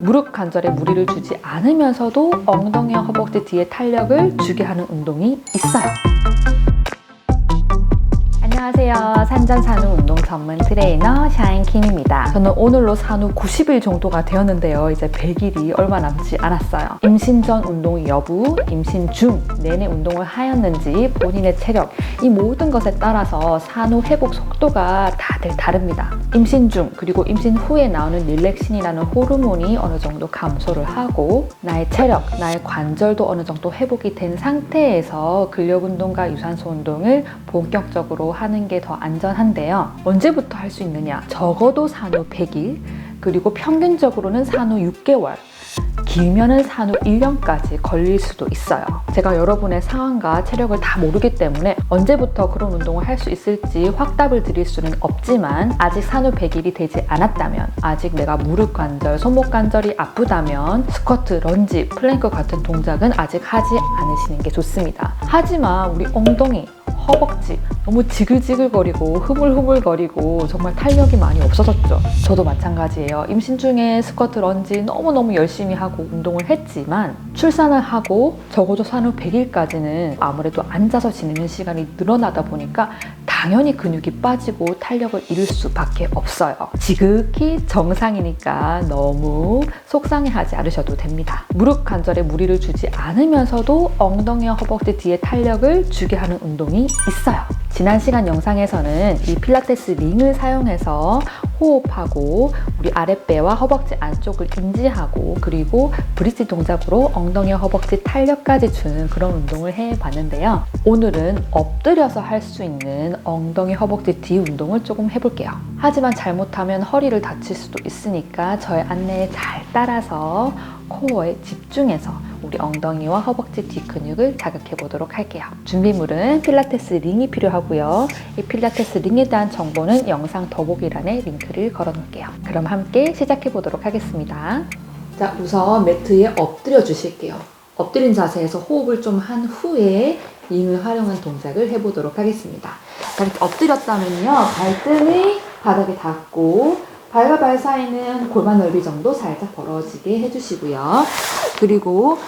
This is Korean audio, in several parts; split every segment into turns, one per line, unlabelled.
무릎 관절에 무리를 주지 않으면서도 엉덩이와 허벅지 뒤에 탄력을 주게 하는 운동이 있어요. 안녕하세요. 산전산후 운동 전문 트레이너 샤인킴입니다. 저는 오늘로 산후 90일 정도가 되었는데요. 이제 100일이 얼마 남지 않았어요. 임신 전 운동 여부, 임신 중 내내 운동을 하였는지 본인의 체력, 이 모든 것에 따라서 산후 회복 속도가 다들 다릅니다. 임신 중 그리고 임신 후에 나오는 릴렉신이라는 호르몬이 어느 정도 감소를 하고 나의 체력, 나의 관절도 어느 정도 회복이 된 상태에서 근력 운동과 유산소 운동을 본격적으로 하는 게더 안전한데요. 언제부터 할 수 있느냐? 적어도 산후 100일, 그리고 평균적으로는 산후 6개월, 길면은 산후 1년까지 걸릴 수도 있어요. 제가 여러분의 상황과 체력을 다 모르기 때문에 언제부터 그런 운동을 할 수 있을지 확답을 드릴 수는 없지만 아직 산후 100일이 되지 않았다면 아직 내가 무릎 관절, 손목 관절이 아프다면 스쿼트, 런지, 플랭크 같은 동작은 아직 하지 않으시는 게 좋습니다. 하지만 우리 엉덩이, 허벅지 너무 지글지글거리고 흐물흐물거리고 정말 탄력이 많이 없어졌죠. 저도 마찬가지예요. 임신 중에 스쿼트 런지 너무너무 열심히 하고 운동을 했지만 출산을 하고 적어도 산후 100일까지는 아무래도 앉아서 지내는 시간이 늘어나다 보니까 당연히 근육이 빠지고 탄력을 잃을 수밖에 없어요. 지극히 정상이니까 너무 속상해하지 않으셔도 됩니다. 무릎 관절에 무리를 주지 않으면서도 엉덩이와 허벅지 뒤에 탄력을 주게 하는 운동이 있어요. 지난 시간 영상에서는 이 필라테스 링을 사용해서 호흡하고 우리 아랫배와 허벅지 안쪽을 인지하고 그리고 브릿지 동작으로 엉덩이와 허벅지 탄력까지 주는 그런 운동을 해봤는데요. 오늘은 엎드려서 할 수 있는 엉덩이 허벅지 뒤 운동을 조금 해볼게요. 하지만 잘못하면 허리를 다칠 수도 있으니까 저의 안내에 잘 따라서 코어에 집중해서 우리 엉덩이와 허벅지 뒤 근육을 자극해 보도록 할게요. 준비물은 필라테스 링이 필요하고요. 이 필라테스 링에 대한 정보는 영상 더보기란에 링크를 걸어 놓을게요. 그럼 함께 시작해 보도록 하겠습니다. 자, 우선 매트에 엎드려 주실게요. 엎드린 자세에서 호흡을 좀 한 후에 링을 활용한 동작을 해보도록 하겠습니다. 자, 이렇게 엎드렸다면요. 발등이 바닥에 닿고 발과 발 사이는 골반 넓이 정도 살짝 벌어지게 해주시고요. 그리고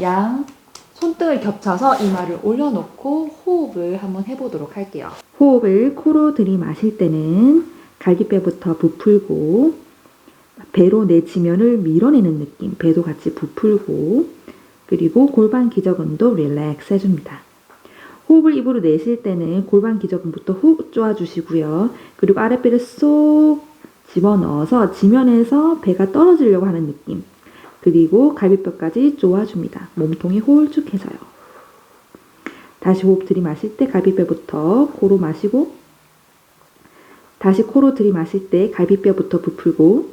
양 손등을 겹쳐서 이마를 올려놓고 호흡을 한번 해보도록 할게요.
호흡을 코로 들이마실 때는 갈비뼈부터 부풀고 배로 내 지면을 밀어내는 느낌, 배도 같이 부풀고 그리고 골반 기저근도 릴렉스 해줍니다. 호흡을 입으로 내쉴 때는 골반 기저근부터 훅 쪼아주시고요. 그리고 아랫배를 쏙 집어넣어서 지면에서 배가 떨어지려고 하는 느낌. 그리고 갈비뼈까지 쪼아줍니다. 몸통이 홀쭉해서요. 다시 호흡 들이마실 때 갈비뼈부터 코로 마시고 다시 코로 들이마실 때 갈비뼈부터 부풀고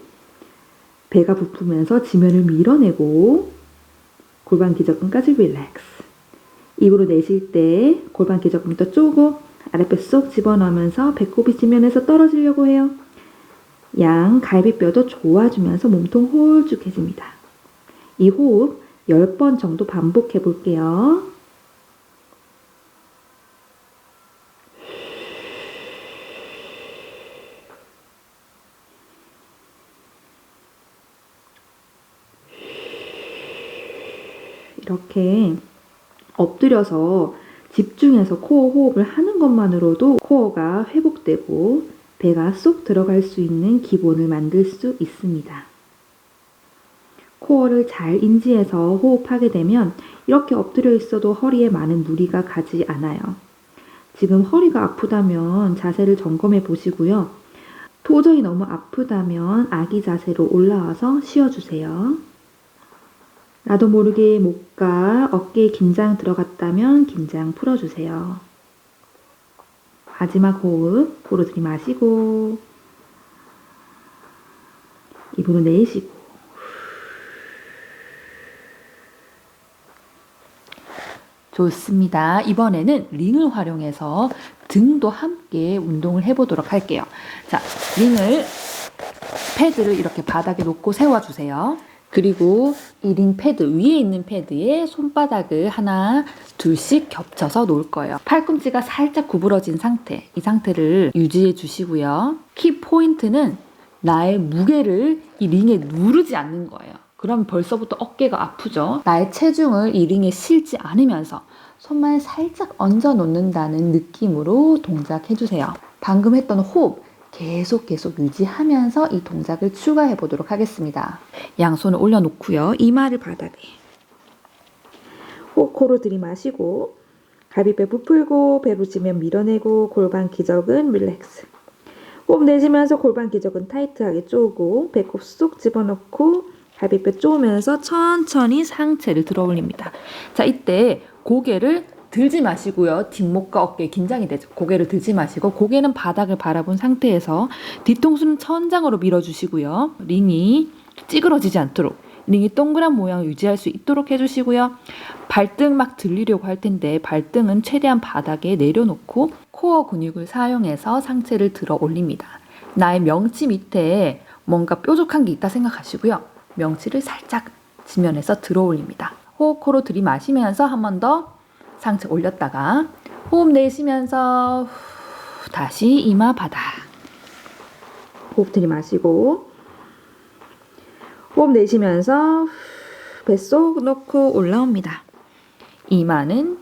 배가 부풀면서 지면을 밀어내고 골반 기저근까지 릴렉스. 입으로 내쉴 때 골반 기저근부터 쪼고 아랫배 쏙 집어넣으면서 배꼽이 지면에서 떨어지려고 해요. 양 갈비뼈도 조아주면서 몸통 홀쭉해집니다. 이 호흡 10번 정도 반복해 볼게요. 이렇게 엎드려서 집중해서 코어 호흡을 하는 것만으로도 코어가 회복되고 배가 쏙 들어갈 수 있는 기본을 만들 수 있습니다. 코어를 잘 인지해서 호흡하게 되면 이렇게 엎드려 있어도 허리에 많은 무리가 가지 않아요. 지금 허리가 아프다면 자세를 점검해 보시고요. 도저히 너무 아프다면 아기 자세로 올라와서 쉬어주세요. 나도 모르게 목과 어깨에 긴장 들어갔다면 긴장 풀어주세요. 마지막 호흡, 코로 들이마시고, 입으로 내쉬고,
좋습니다. 이번에는 링을 활용해서 등도 함께 운동을 해보도록 할게요. 자, 링을, 패드를 이렇게 바닥에 놓고 세워주세요. 그리고 이링 패드, 위에 있는 패드에 손바닥을 하나, 둘씩 겹쳐서 놓을 거예요. 팔꿈치가 살짝 구부러진 상태, 이 상태를 유지해 주시고요. 키 포인트는 나의 무게를 이 링에 누르지 않는 거예요. 그럼 벌써부터 어깨가 아프죠. 나의 체중을 이 링에 실지 않으면서 손만 살짝 얹어 놓는다는 느낌으로 동작해 주세요. 방금 했던 호흡 계속 계속 유지하면서 이 동작을 추가해 보도록 하겠습니다. 양손을 올려놓고요. 이마를 바닥에
호흡 코로 들이마시고 갈비뼈 부풀고 배로 지면 밀어내고 골반 기적은 릴렉스. 호흡 내쉬면서 골반 기적은 타이트하게 쪼고 배꼽 쏙 집어넣고 갈비뼈 쪼으면서 천천히
상체를 들어 올립니다. 자, 이때 고개를 들지 마시고요. 뒷목과 어깨 긴장이 되죠. 고개를 들지 마시고 고개는 바닥을 바라본 상태에서 뒤통수는 천장으로 밀어주시고요. 링이 찌그러지지 않도록 링이 동그란 모양을 유지할 수 있도록 해주시고요. 발등 막 들리려고 할 텐데 발등은 최대한 바닥에 내려놓고 코어 근육을 사용해서 상체를 들어 올립니다. 나의 명치 밑에 뭔가 뾰족한 게 있다 생각하시고요. 명치를 살짝 지면에서 들어 올립니다. 호흡 코로 들이마시면서 한 번 더 상체 올렸다가 호흡 내쉬면서 후, 다시 이마 바닥.
호흡 들이마시고 호흡 내쉬면서 뱃속 놓고 올라옵니다.
이마는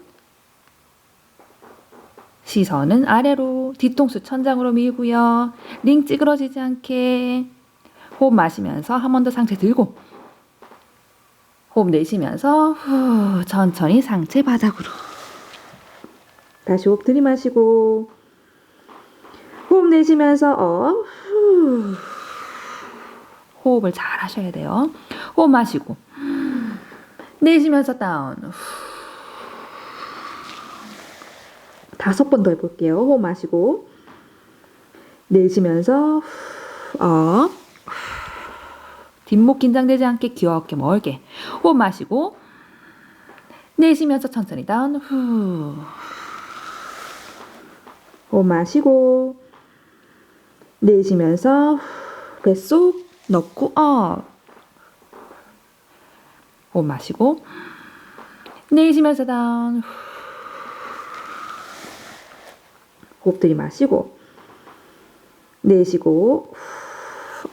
시선은 아래로 뒤통수 천장으로 밀고요. 링 찌그러지지 않게 호흡 마시면서 한 번 더 상체 들고 호흡 내쉬면서 후, 천천히 상체 바닥으로
다시 호흡 들이마시고 호흡 내쉬면서 업 후.
호흡을 잘 하셔야 돼요. 호흡 마시고 내쉬면서 다운
다섯 번 더 해볼게요. 호흡 마시고 내쉬면서 후, 업
뒷목 긴장되지 않게 귀엽게 멀게. 호흡 마시고 내쉬면서 천천히 다운. 후.
호흡 마시고 내쉬면서 후, 뱃속
넣고 업 호흡 마시고 내쉬면서 다운. 후.
호흡 들이마시고 내쉬고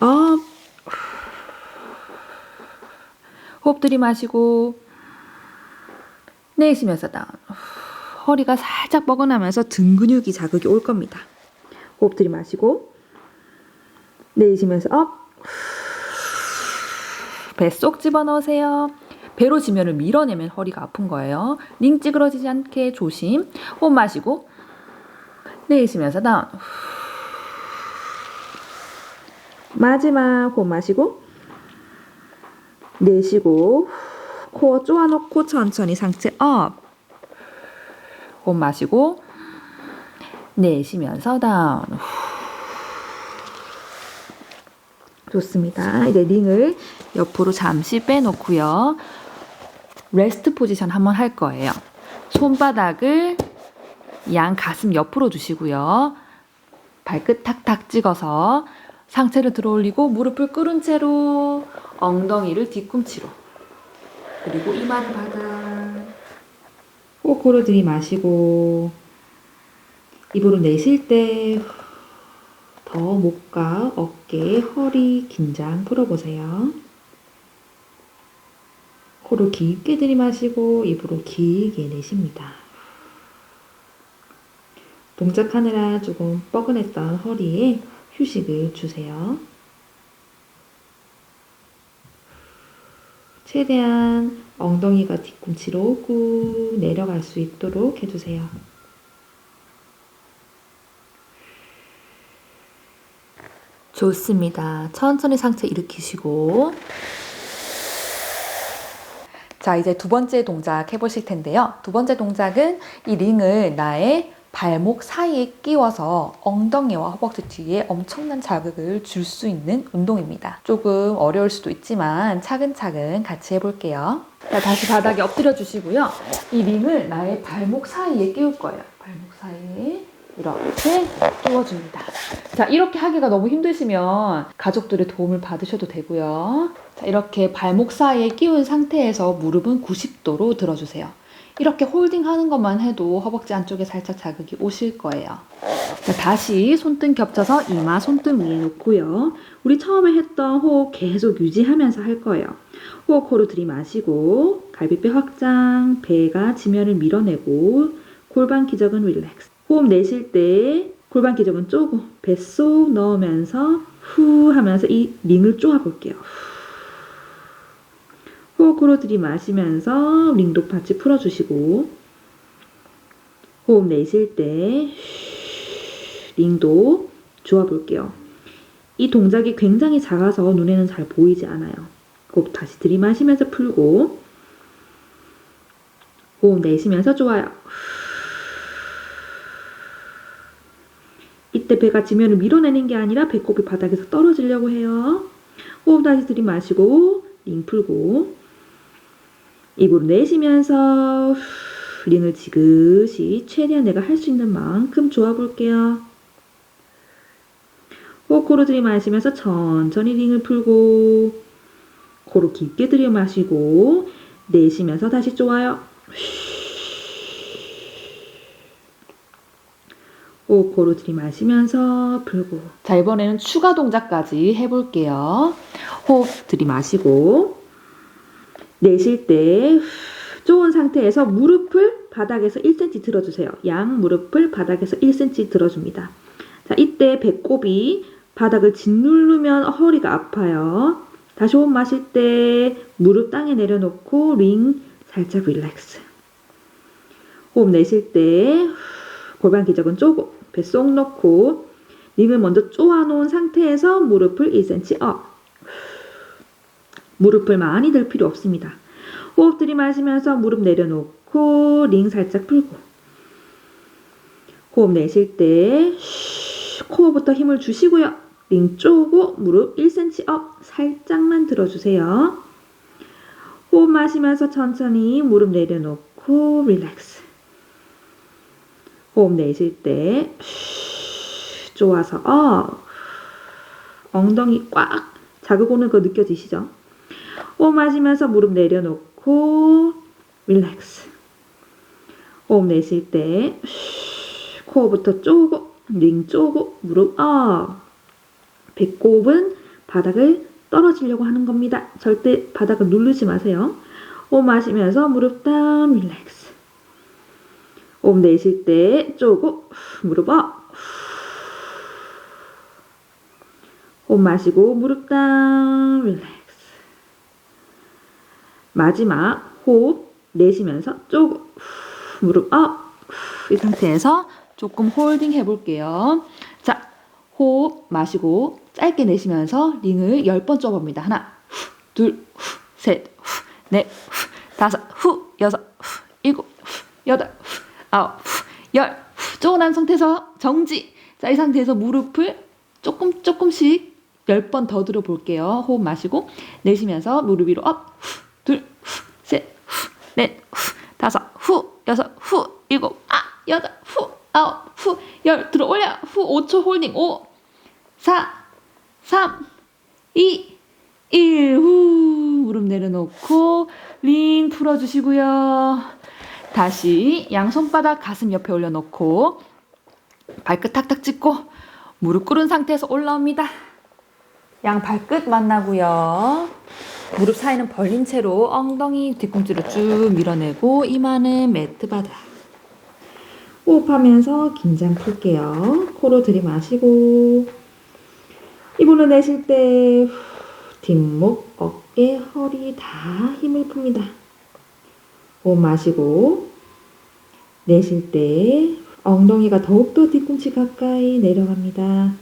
후, 업
호흡 들이마시고 내쉬면서 다운 후. 허리가 살짝 뻐근하면서 등 근육이 자극이 올 겁니다.
호흡 들이마시고 내쉬면서 업
뱃속 집어넣으세요. 배로 지면을 밀어내면 허리가 아픈 거예요. 링 찌그러지지 않게 조심. 호흡 마시고 내쉬면서 다운.
마지막 호흡 마시고 내쉬고 후, 코어 쪼아놓고 천천히 상체 업
호흡 마시고 내쉬면서 다운.
좋습니다. 이제 링을
옆으로 잠시 빼놓고요. 레스트 포지션 한번 할 거예요. 손바닥을 양 가슴 옆으로 두시고요. 발끝 탁탁 찍어서 상체를 들어 올리고 무릎을 꿇은 채로 엉덩이를 뒤꿈치로 그리고 이마를 바닥
호흡 코로 들이마시고 입으로 내쉴 때 더 목과 어깨, 허리 긴장 풀어보세요. 코로 깊게 들이마시고 입으로 길게 내쉽니다. 동작하느라 조금 뻐근했던 허리에 휴식을 주세요. 최대한 엉덩이가 뒤꿈치로 오고 내려갈 수 있도록 해주세요.
좋습니다. 천천히 상체 일으키시고. 자, 이제 두 번째 동작 해보실 텐데요. 두 번째 동작은 이 링을 나의 발목 사이에 끼워서 엉덩이와 허벅지 뒤에 엄청난 자극을 줄 수 있는 운동입니다. 조금 어려울 수도 있지만 차근차근 같이 해볼게요. 자, 다시 바닥에 엎드려 주시고요. 이 링을 나의 발목 사이에 끼울 거예요. 발목 사이에 이렇게 끼워줍니다. 자, 이렇게 하기가 너무 힘드시면 가족들의 도움을 받으셔도 되고요. 자, 이렇게 발목 사이에 끼운 상태에서 무릎은 90도로 들어주세요. 이렇게 홀딩 하는 것만 해도 허벅지 안쪽에 살짝 자극이 오실 거예요. 자, 다시 손등 겹쳐서 이마 손등 위에 놓고요.
우리 처음에 했던 호흡 계속 유지하면서 할 거예요. 호흡 코로 들이마시고 갈비뼈 확장, 배가 지면을 밀어내고 골반 기적은 릴렉스. 호흡 내쉴 때 골반 기적은 쪼고 뱃속 넣으면서 후 하면서 이 링을 쪼아 볼게요. 호흡 코로 들이마시면서 링도 같이 풀어주시고 호흡 내쉴 때 링도 조아 볼게요. 이 동작이 굉장히 작아서 눈에는 잘 보이지 않아요. 호흡 다시 들이마시면서 풀고 호흡 내쉬면서 좋아요. 이때 배가 지면을 밀어내는 게 아니라 배꼽이 바닥에서 떨어지려고 해요. 호흡 다시 들이마시고 링 풀고 입으로 내쉬면서 후, 링을 지그시 최대한 내가 할 수 있는 만큼 조아 볼게요. 호흡 코로 들이마시면서 천천히 링을 풀고 코로 깊게 들이마시고 내쉬면서 다시 쪼아요. 호흡 코로 들이마시면서 풀고
자, 이번에는 추가 동작까지 해볼게요.
호흡 들이마시고 내쉴 때 좋은 상태에서 무릎을 바닥에서 1cm 들어주세요. 양 무릎을 바닥에서 1cm 들어줍니다. 자, 이때 배꼽이 바닥을 짓누르면 허리가 아파요. 다시 호흡 마실 때 무릎 땅에 내려놓고 링 살짝 릴렉스. 호흡 내쉴 때 골반 기적은 쪼고 뱃속 넣고 링을 먼저 쪼아놓은 상태에서 무릎을 1cm 업. 무릎을 많이 들 필요 없습니다. 호흡 들이마시면서 무릎 내려놓고 링 살짝 풀고 호흡 내쉴 때 쉬, 코어부터 힘을 주시고요. 링 쪼고 무릎 1cm 업 살짝만 들어주세요. 호흡 마시면서 천천히 무릎 내려놓고 릴렉스. 호흡 내쉴 때 쉬, 좋아서 업. 엉덩이 꽉 자극 오는 거 느껴지시죠? 호흡 마시면서 무릎 내려놓고 릴렉스. 호흡 내쉴 때 쉬, 코어부터 쪼고 링 쪼고 무릎 업. 배꼽은 바닥을 떨어지려고 하는 겁니다. 절대 바닥을 누르지 마세요. 호흡 마시면서 무릎 다운 릴렉스. 호흡 내쉴 때 쪼고 무릎 업. 호흡 마시고 무릎 다운 릴렉스. 마지막 호흡 내쉬면서 쪼고 후, 무릎 업.
이 상태에서 조금 홀딩 해볼게요. 자, 호흡 마시고 짧게 내쉬면서 링을 10번 쪼봅니다. 하나, 후, 둘, 후, 셋, 후, 넷, 후, 다섯, 후, 여섯, 후, 일곱, 후, 여덟, 후, 아홉, 후, 열. 후, 난 상태에서 정지. 자, 이 상태에서 무릎을 조금 조금씩 10번 더 들어볼게요. 호흡 마시고 내쉬면서 무릎 위로 업. 후, 둘, 후, 셋, 후, 넷, 후, 다섯, 후, 여섯, 후, 일곱, 아, 여덟, 후, 아홉, 후, 열. 들어 올려. 후, 5초 홀딩. 5, 4, 3, 2, 1. 후, 무릎 내려놓고 링 풀어주시고요. 다시 양 손바닥 가슴 옆에 올려놓고 발끝 탁탁 짚고 무릎 꿇은 상태에서 올라옵니다. 양 발끝 만나고요. 무릎 사이는 벌린 채로 엉덩이 뒤꿈치로 쭉 밀어내고 이마는 매트 바닥.
호흡하면서 긴장 풀게요. 코로 들이마시고 입으로 내쉴 때 후, 뒷목, 어깨, 허리 다 힘을 풉니다. 호흡 마시고 내쉴 때 엉덩이가 더욱더 뒤꿈치 가까이 내려갑니다.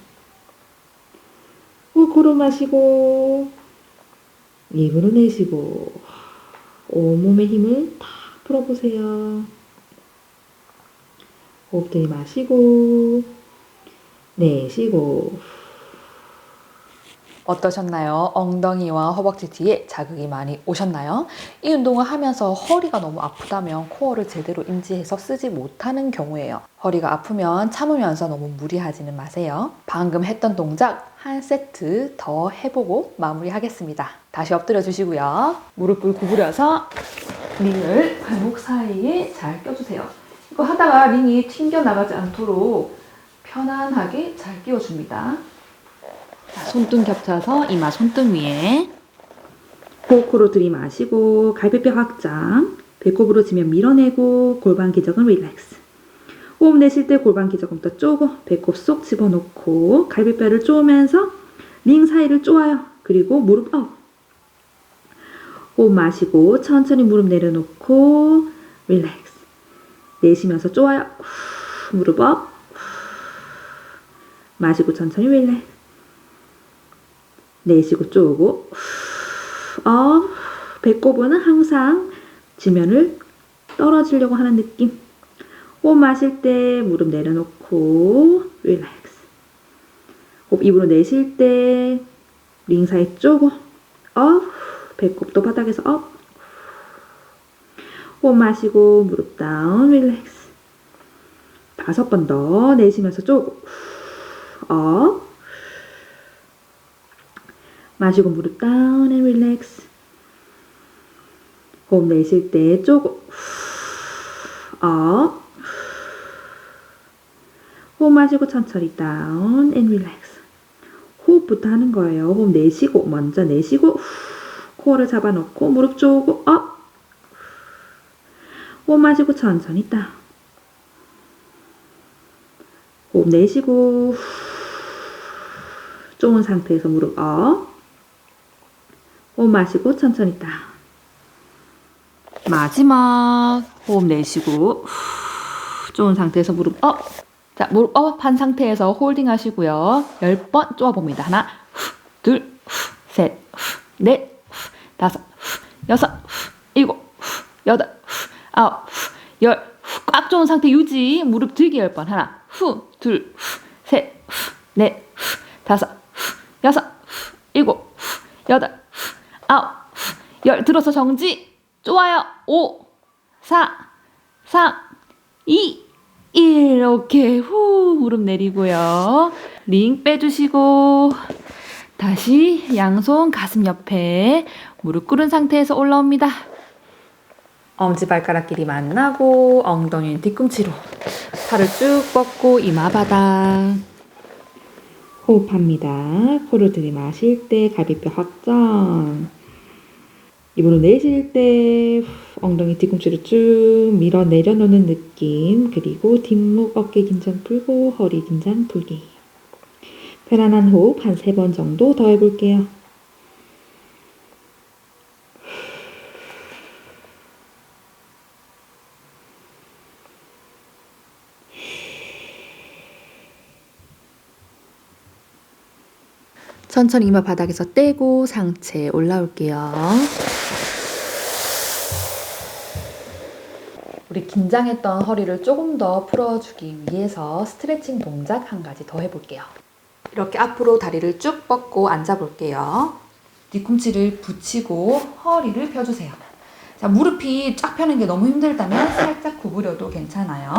호흡 코로 마시고 입으로 내쉬고 온몸의 힘을 다 풀어보세요. 호흡 들이마시고 내쉬고
어떠셨나요? 엉덩이와 허벅지 뒤에 자극이 많이 오셨나요? 이 운동을 하면서 허리가 너무 아프다면 코어를 제대로 인지해서 쓰지 못하는 경우예요. 허리가 아프면 참으면서 너무 무리하지는 마세요. 방금 했던 동작 한 세트 더 해보고 마무리하겠습니다. 다시 엎드려 주시고요. 무릎을 구부려서 링을 발목 사이에 잘 껴주세요. 이거 하다가 링이 튕겨나가지 않도록 편안하게 잘 끼워줍니다. 자, 손등 겹쳐서 이마 손등 위에
호흡 코로 들이마시고 갈비뼈 확장. 배꼽으로 지면 밀어내고 골반 기저근 릴렉스. 호흡 내쉴 때 골반 기저근부터 쪼고 배꼽 쏙 집어넣고 갈비뼈를 쪼으면서 링 사이를 쪼아요. 그리고 무릎 업. 호흡 마시고 천천히 무릎 내려놓고 릴렉스. 내쉬면서 쪼아요. 후, 무릎 업. 후. 마시고 천천히 릴렉스. 내쉬고 쪼고 후, 업. 배꼽은 항상 지면을 떨어지려고 하는 느낌. 호흡 마실 때 무릎 내려놓고 릴렉스. 호흡 입으로 내쉴 때 링 사이 쪼고 업. 배꼽도 바닥에서 업. 호흡 마시고 무릎 다운 릴렉스. 다섯 번 더 내쉬면서 쪼고 업. 마시고 무릎 다운 앤 릴렉스. 호흡 내쉴 때 쪼고 업. 호흡 마시고 천천히 다운 앤 릴렉스. 호흡부터 하는 거예요. 호흡 내쉬고 먼저 내쉬고 후, 코어를 잡아놓고 무릎 쪼고 업. 호흡 마시고 천천히 다운. 호흡 내쉬고 후, 좋은 상태에서 무릎 업. 호흡 마시고 천천히 다운.
마지막 호흡 내쉬고 후, 좋은 상태에서 무릎 업. 자, 무릎 업한 상태에서 홀딩 하시고요. 10번 쪼아 봅니다. 하나, 후, 둘, 후, 셋, 후, 넷, 후, 다섯, 후, 여섯, 후, 일곱, 후, 여덟, 후, 아홉, 후, 열. 후, 꽉 좋은 상태 유지. 무릎 들기 10번. 하나, 후, 둘, 후, 셋, 후, 넷, 후, 다섯, 후, 여섯, 후, 일곱, 후, 여덟, 후, 아홉, 후, 열. 들어서 정지. 좋아요. 5, 4, 3, 2, 1. 이렇게 후 무릎 내리고요. 링 빼주시고 다시 양손 가슴 옆에 무릎 꿇은 상태에서 올라옵니다. 엄지발가락끼리 만나고 엉덩이는 뒤꿈치로 팔을 쭉 뻗고 이마 바닥
호흡합니다. 코를 들이마실 때 갈비뼈 확장. 입으로 내쉴 때 후, 엉덩이 뒤꿈치를 쭉 밀어 내려놓는 느낌. 그리고 뒷목 어깨 긴장 풀고 허리 긴장 풀기. 편안한 호흡 한 세 번 정도 더 해볼게요.
천천히 이마 바닥에서 떼고 상체 올라올게요. 긴장했던 허리를 조금 더 풀어주기 위해서 스트레칭 동작 한 가지 더 해볼게요. 이렇게 앞으로 다리를 쭉 뻗고 앉아볼게요. 뒤꿈치를 붙이고 허리를 펴주세요. 자, 무릎이 쫙 펴는 게 너무 힘들다면 살짝 구부려도 괜찮아요.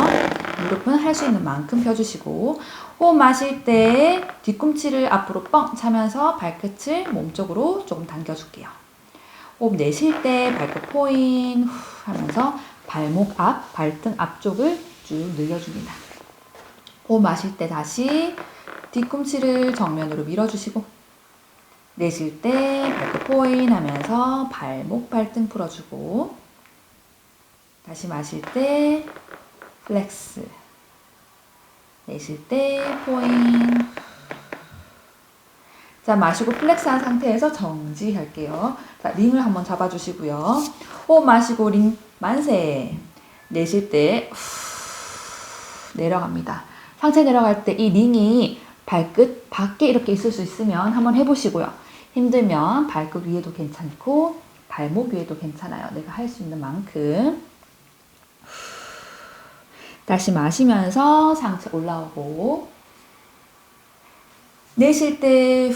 무릎은 할 수 있는 만큼 펴주시고 호흡 마실 때 뒤꿈치를 앞으로 뻥 차면서 발끝을 몸쪽으로 조금 당겨줄게요. 호흡 내쉴 때 발끝 포인 후 하면서 발목 앞, 발등 앞쪽을 쭉 늘려줍니다. 호흡 마실 때 다시 뒤꿈치를 정면으로 밀어주시고 내쉴 때 발끝 포인 하면서 발목, 발등 풀어주고 다시 마실 때 플렉스 내쉴 때 포인. 자 마시고 플렉스한 상태에서 정지할게요. 자 링을 한번 잡아주시고요. 호흡 마시고 링 만세 내쉴 때 후, 내려갑니다. 상체 내려갈 때 이 링이 발끝 밖에 이렇게 있을 수 있으면 한번 해보시고요. 힘들면 발끝 위에도 괜찮고 발목 위에도 괜찮아요. 내가 할 수 있는 만큼. 다시 마시면서 상체 올라오고. 내쉴 때 후,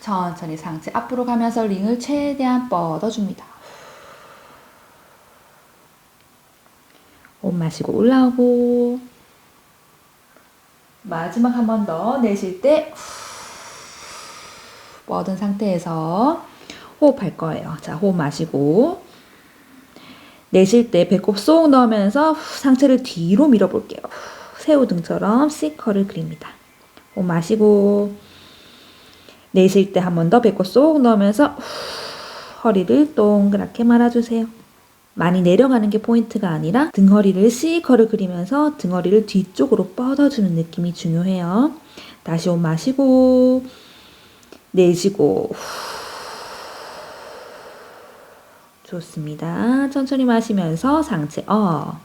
천천히 상체 앞으로 가면서 링을 최대한 뻗어줍니다. 호흡 마시고 올라오고 마지막 한 번 더 내쉴 때 후, 뻗은 상태에서 호흡할 거예요. 자, 호흡 마시고
내쉴 때 배꼽 쏙 넣으면서 후, 상체를 뒤로 밀어볼게요. 후, 새우 등처럼 C컬을 그립니다. 호흡 마시고 내쉴 때 한 번 더 배꼽 쏙 넣으면서 후, 허리를 동그랗게 말아주세요. 많이 내려가는 게 포인트가 아니라 등허리를 C컬을 그리면서 등허리를 뒤쪽으로 뻗어주는 느낌이 중요해요. 다시 호흡 마시고 내쉬고 좋습니다. 천천히 마시면서 상체 어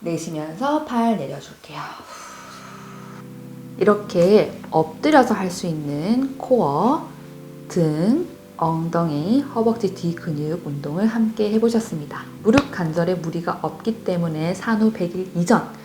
내쉬면서 팔 내려줄게요. 이렇게 엎드려서 할 수 있는 코어, 등, 엉덩이, 허벅지 뒤 근육 운동을 함께 해보셨습니다. 무릎 관절에 무리가 없기 때문에 산후 100일 이전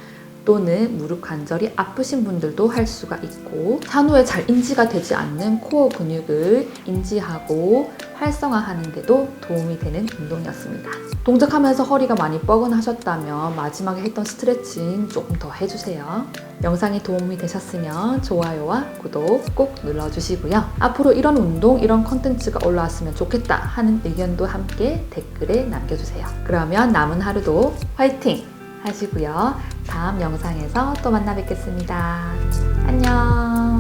또는 무릎 관절이 아프신 분들도 할 수가 있고 산후에 잘 인지가 되지 않는 코어 근육을 인지하고 활성화하는 데도 도움이 되는 운동이었습니다. 동작하면서 허리가 많이 뻐근하셨다면 마지막에 했던 스트레칭 조금 더 해주세요. 영상이 도움이 되셨으면 좋아요와 구독 꼭 눌러주시고요. 앞으로 이런 운동, 이런 컨텐츠가 올라왔으면 좋겠다 하는 의견도 함께 댓글에 남겨주세요. 그러면 남은 하루도 화이팅 하시고요. 다음 영상에서 또 만나 뵙겠습니다. 안녕.